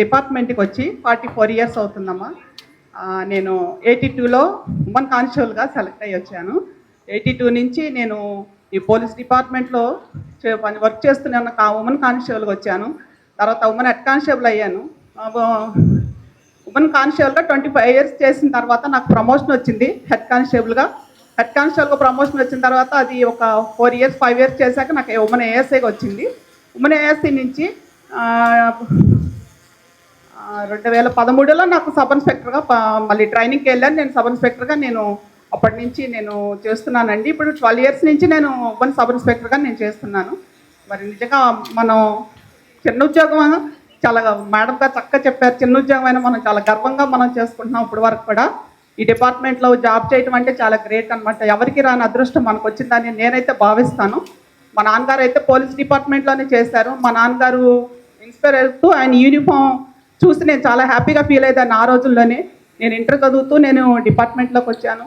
డిపార్ట్మెంట్కి వచ్చి forty four years అవుతుందమ్మా. నేను ఎయిటీ టూలో ఉమెన్ కానిస్టేబుల్గా సెలెక్ట్ అయ్యి వచ్చాను. ఎయిటీ టూ నుంచి నేను ఈ పోలీస్ డిపార్ట్మెంట్లో పని వర్క్ చేస్తున్న ఉమెన్ కానిస్టేబుల్గా వచ్చాను. తర్వాత ఉమెన్ హెడ్ కానిస్టేబుల్ అయ్యాను. ఉమెన్ కానిస్టేబుల్గా ట్వంటీ ఫైవ్ ఇయర్స్ చేసిన తర్వాత నాకు ప్రమోషన్ వచ్చింది హెడ్ కానిస్టేబుల్గా. హెడ్ కానిస్టేబుల్గా ప్రమోషన్ వచ్చిన తర్వాత అది ఒక ఫోర్ ఇయర్స్ ఫైవ్ ఇయర్స్ చేశాక నాకు ఉమెన్ ఏఎస్ఐగా వచ్చింది. ఉమెన్ ఏఎస్ఐ నుంచి రెండు వేల పదమూడులో నాకు సబ్ ఇన్స్పెక్టర్గా మళ్ళీ ట్రైనింగ్కి వెళ్ళాను. నేను సబ్ ఇన్స్పెక్టర్గా నేను అప్పటి నుంచి నేను చేస్తున్నానండి. ఇప్పుడు ట్వెల్వ్ ఇయర్స్ నుంచి నేను వన్ సబ్ ఇన్స్పెక్టర్గా నేను చేస్తున్నాను. మరి నిజంగా మనం చిన్న ఉద్యోగం చాలా మేడం గారు చక్కగా చెప్పారు. చిన్న ఉద్యోగం అయినా మనం చాలా గర్వంగా మనం చేసుకుంటున్నాం ఇప్పటి వరకు కూడా. ఈ డిపార్ట్మెంట్లో జాబ్ చేయటం అంటే చాలా గ్రేట్ అనమాట ఎవరికి రాని అదృష్టం మనకు వచ్చిందని నేనైతే భావిస్తాను. మా నాన్నగారు అయితే పోలీస్ డిపార్ట్మెంట్లోనే చేశారు. మా నాన్నగారు ఇన్స్పైర్ అవుతూ ఆయన యూనిఫామ్ చూసి నేను చాలా హ్యాపీగా ఫీల్ అయ్యాను ఆ రోజుల్లోనే. నేను ఇంటర్ చదువుతూ నేను డిపార్ట్మెంట్లోకి వచ్చాను.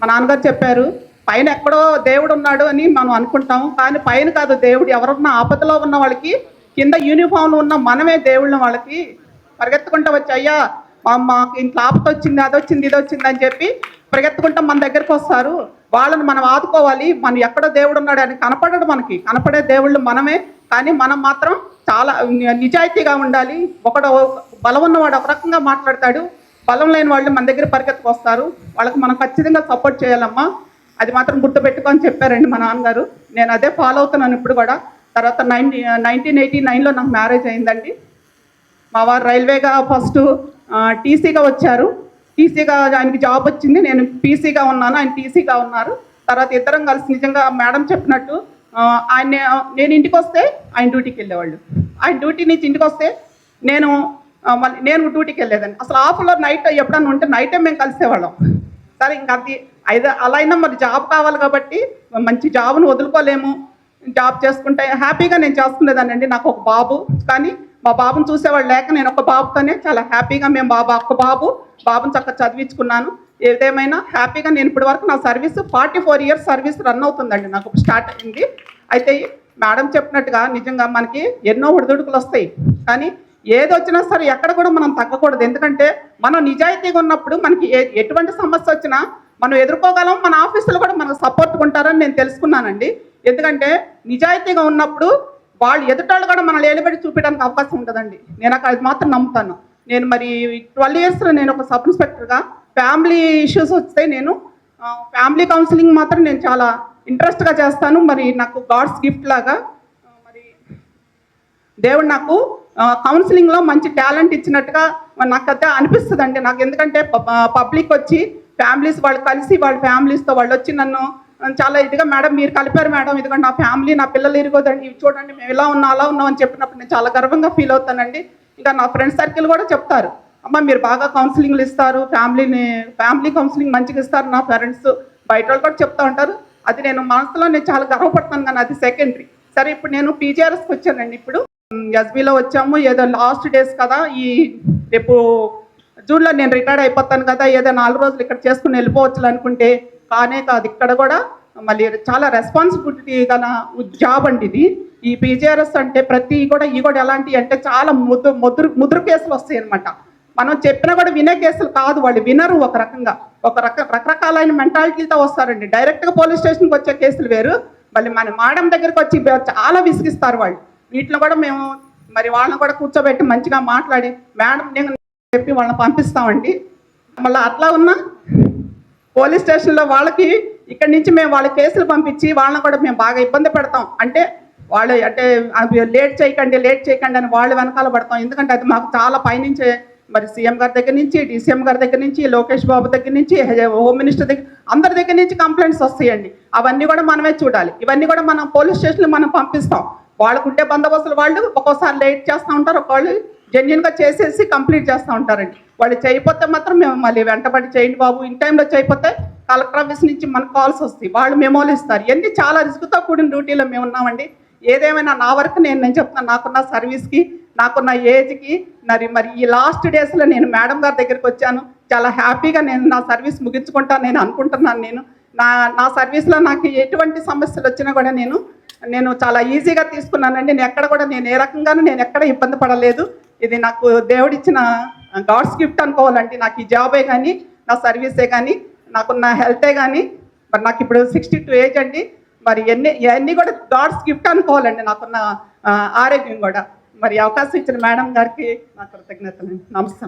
మా నాన్నగారు చెప్పారు పైన ఎక్కడో దేవుడు ఉన్నాడు అని మనం అనుకుంటాం కానీ పైన కాదు దేవుడు ఎవరున్నా ఆపదలో ఉన్న వాళ్ళకి కింద యూనిఫామ్లో ఉన్న మనమే దేవుళ్ళం వాళ్ళకి పరిగెత్తుకుంటూ వచ్చి అయ్యా మా మాకు ఇంట్లో ఆపత వచ్చింది అది వచ్చింది ఇది వచ్చింది అని చెప్పి పరిగెత్తుకుంటా మన దగ్గరకు వస్తారు. వాళ్ళని మనం ఆదుకోవాలి. మనం ఎక్కడో దేవుడు ఉన్నాడు అని కనపడడు మనకి. కనపడే దేవుళ్ళు మనమే. కానీ మనం మాత్రం చాలా నిజాయితీగా ఉండాలి. ఒకడు బలం ఉన్నవాడు ఒక రకంగా మాట్లాడతాడు. బలం లేని వాళ్ళు మన దగ్గర పరిగెత్తుకు వస్తారు. వాళ్ళకి మనం ఖచ్చితంగా సపోర్ట్ చేయాలమ్మా. అది మాత్రం గుర్తుపెట్టుకొని చెప్పారండి మా నాన్నగారు. నేను అదే ఫాలో అవుతున్నాను ఇప్పుడు కూడా. తర్వాత నైన్టీ నైన్టీన్ ఎయిటీ నైన్లో నాకు మ్యారేజ్ అయిందండి. మా వారు రైల్వేగా ఫస్ట్ టీసీగా వచ్చారు. టీసీగా ఆయనకి జాబ్ వచ్చింది. నేను పీసీగా ఉన్నాను. ఆయన టీసీగా ఉన్నారు. తర్వాత ఇద్దరం కలిసి నిజంగా మేడం చెప్పినట్టు ఆయన నేను ఇంటికి వస్తే ఆయన డ్యూటీకి వెళ్ళేవాళ్ళు. ఆయన డ్యూటీ నుంచి ఇంటికి వస్తే నేను మళ్ళీ నేను డ్యూటీకి వెళ్ళేదాన్ని. అసలు ఆఫ్లో నైట్ ఎప్పుడన్నా ఉంటే నైట్ మేము కలిసేవాళ్ళం. సరే ఇంకా అది అయితే అలా అయినా మరి జాబ్ కావాలి కాబట్టి మంచి జాబ్ను వదులుకోలేము. జాబ్ చేసుకుంటే హ్యాపీగా నేను చేసుకునేదాన్ని అండి. నాకు ఒక బాబు. కానీ మా బాబుని చూసేవాళ్ళు లేక నేను ఒక బాబుతోనే చాలా హ్యాపీగా మేము బాబు ఒక్క బాబు బాబుని చక్కగా చదివించుకున్నాను. ఏదేమైనా హ్యాపీగా నేను ఇప్పటి వరకు నా service forty four years service run అవుతుందండి. నాకు స్టార్ట్ అయింది. అయితే మేడం చెప్పినట్టుగా నిజంగా మనకి ఎన్నో ఒడిదుడుకులు వస్తాయి. కానీ ఏది వచ్చినా సరే ఎక్కడ కూడా మనం తగ్గకూడదు. ఎందుకంటే మనం నిజాయితీగా ఉన్నప్పుడు మనకి ఎటువంటి సమస్య వచ్చినా మనం ఎదుర్కోగలం మన ఆఫీసులో కూడా మనకు సపోర్ట్ ఉంటారని నేను తెలుసుకున్నానండి. ఎందుకంటే నిజాయితీగా ఉన్నప్పుడు వాళ్ళు ఎదుటాళ్ళు కూడా మనల్ని ఏలుబడి చూపించడానికి అవకాశం ఉంటుందండి నేను అక్కడ అది మాత్రం నమ్ముతాను. నేను మరి ట్వెల్వ్ ఇయర్స్లో నేను ఒక సబ్ ఇన్స్పెక్టర్గా ఫ్యామిలీ ఇష్యూస్ వస్తే నేను ఫ్యామిలీ కౌన్సిలింగ్ మాత్రం నేను చాలా ఇంట్రెస్ట్గా చేస్తాను. మరి నాకు గాడ్స్ గిఫ్ట్ లాగా మరి దేవుడు నాకు కౌన్సిలింగ్లో మంచి టాలెంట్ ఇచ్చినట్టుగా మరి నాకు అయితే అనిపిస్తుంది అండి నాకు ఎందుకంటే పబ్లిక్ వచ్చి ఫ్యామిలీస్ వాళ్ళు కలిసి వాళ్ళ ఫ్యామిలీస్తో వాళ్ళు వచ్చి నన్ను చాలా ఇదిగా మేడం మీరు కలిపారు మేడం. ఇదిగో నా ఫ్యామిలీ నా పిల్లలు ఇరుగోదండి. ఇవి చూడండి మేము ఇలా ఉన్నాం అలా ఉన్నాం అని చెప్పినప్పుడు నేను చాలా గర్వంగా ఫీల్ అవుతానండి. ఇంకా నా ఫ్రెండ్ సర్కిల్ కూడా చెప్తారు. అమ్మ మీరు బాగా కౌన్సిలింగ్లు ఇస్తారు. ఫ్యామిలీని ఫ్యామిలీ కౌన్సిలింగ్ మంచిగా ఇస్తారు. నా పేరెంట్స్ బయట వాళ్ళు కూడా చెప్తా ఉంటారు. అది నేను మనసులో నేను చాలా గర్వపడతాను కానీ అది సెకండరీ సరే ఇప్పుడు నేను పీజీఆర్ఎస్కి వచ్చానండి ఇప్పుడు. ఎస్బీలో వచ్చాము. ఏదో లాస్ట్ డేస్ కదా ఈ రేపు జూన్లో నేను రిటైర్డ్ అయిపోతాను కదా ఏదో నాలుగు రోజులు ఇక్కడ చేసుకుని వెళ్ళిపోవచ్చు అనుకుంటే కానే కాదు ఇక్కడ కూడా మళ్ళీ చాలా రెస్పాన్సిబిలిటీ గల జాబ్ అండి ఇది. ఈ పీజీఆర్ఎస్ అంటే ప్రతి కూడా ఈ కూడా ఎలాంటి అంటే చాలా ముద్దు ముదురు ముదురు కేసులు వస్తాయి అనమాట మనం చెప్పినా కూడా వినే కేసులు కాదు. వాళ్ళు వినరు ఒక రకంగా. ఒక రక రకరకాలైన మెంటాలిటీతో వస్తారండి. డైరెక్ట్గా పోలీస్ స్టేషన్కి వచ్చే కేసులు వేరు. మళ్ళీ మన మేడం దగ్గరికి వచ్చి చాలా విసిగిస్తారు వాళ్ళు. వీటిలో కూడా మేము మరి వాళ్ళని కూడా కూర్చోబెట్టి మంచిగా మాట్లాడి మేడం నేను చెప్పి వాళ్ళని పంపిస్తామండి. మళ్ళీ అట్లా ఉన్నా పోలీస్ స్టేషన్లో వాళ్ళకి ఇక్కడి నుంచి మేము వాళ్ళ కేసులు పంపించి వాళ్ళని కూడా మేము బాగా ఇబ్బంది పెడతాం. అంటే వాళ్ళు అంటే లేట్ చేయకండి లేట్ చేయకండి అని వాళ్ళు వెనకాల పడతాం. ఎందుకంటే అది మాకు చాలా పైనుంచే మరి సీఎం గారి దగ్గర నుంచి డీసీఎం గారి దగ్గర నుంచి లోకేష్ బాబు దగ్గర నుంచి హోమ్ మినిస్టర్ దగ్గర అందరి దగ్గర నుంచి కంప్లైంట్స్ వస్తాయండి. అవన్నీ కూడా మనమే చూడాలి. ఇవన్నీ కూడా మనం పోలీస్ స్టేషన్లో మనం పంపిస్తాం. వాళ్ళకు ఉండే బందోబస్తులు వాళ్ళు ఒక్కోసారి లేట్ చేస్తూ ఉంటారు ఒకళ్ళు జెన్యున్గా చేసేసి కంప్లీట్ చేస్తూ ఉంటారండి. వాళ్ళు చేయకపోతే మాత్రం మేము మళ్ళీ వెంటబడి చేయండి బాబు. ఇన్ టైంలో చేయకపోతే కలెక్టర్ ఆఫీస్ నుంచి మనకు కాల్స్ వస్తాయి. వాళ్ళు మెమోలు ఇస్తారు ఇవన్నీ చాలా రిస్క్తో కూడిన డ్యూటీలో మేము ఉన్నామండి ఏదేమైనా నా వరకు నేను నేను చెప్తాను నాకున్న సర్వీస్కి నాకున్న ఏజ్కి మరి మరి ఈ లాస్ట్ డేస్లో నేను మేడం గారి దగ్గరికి వచ్చాను. చాలా హ్యాపీగా నేను నా సర్వీస్ ముగించుకుంటాను నేను అనుకుంటున్నాను నేను. నా నా సర్వీస్లో నాకు ఎటువంటి సమస్యలు వచ్చినా కూడా నేను నేను చాలా ఈజీగా తీసుకున్నానండి. నేను ఎక్కడ కూడా నేను ఏ రకంగానూ నేను ఎక్కడ ఇబ్బంది పడలేదు. ఇది నాకు దేవుడిచ్చిన గాడ్స్ గిఫ్ట్ అనుకోవాలండి. నాకు ఈ జాబే కానీ నా సర్వీసే కానీ నాకున్న హెల్తే కానీ మరి నాకు ఇప్పుడు సిక్స్టీ టూ ఏజ్ అండి. మరి ఎన్ని ఇవన్నీ కూడా గాడ్స్ గిఫ్ట్ అనుకోవాలండి నాకున్న ఆరోగ్యం కూడా. మరి అవకాశం ఇచ్చిన మేడం గారికి నా కృతజ్ఞతలు. నమస్తే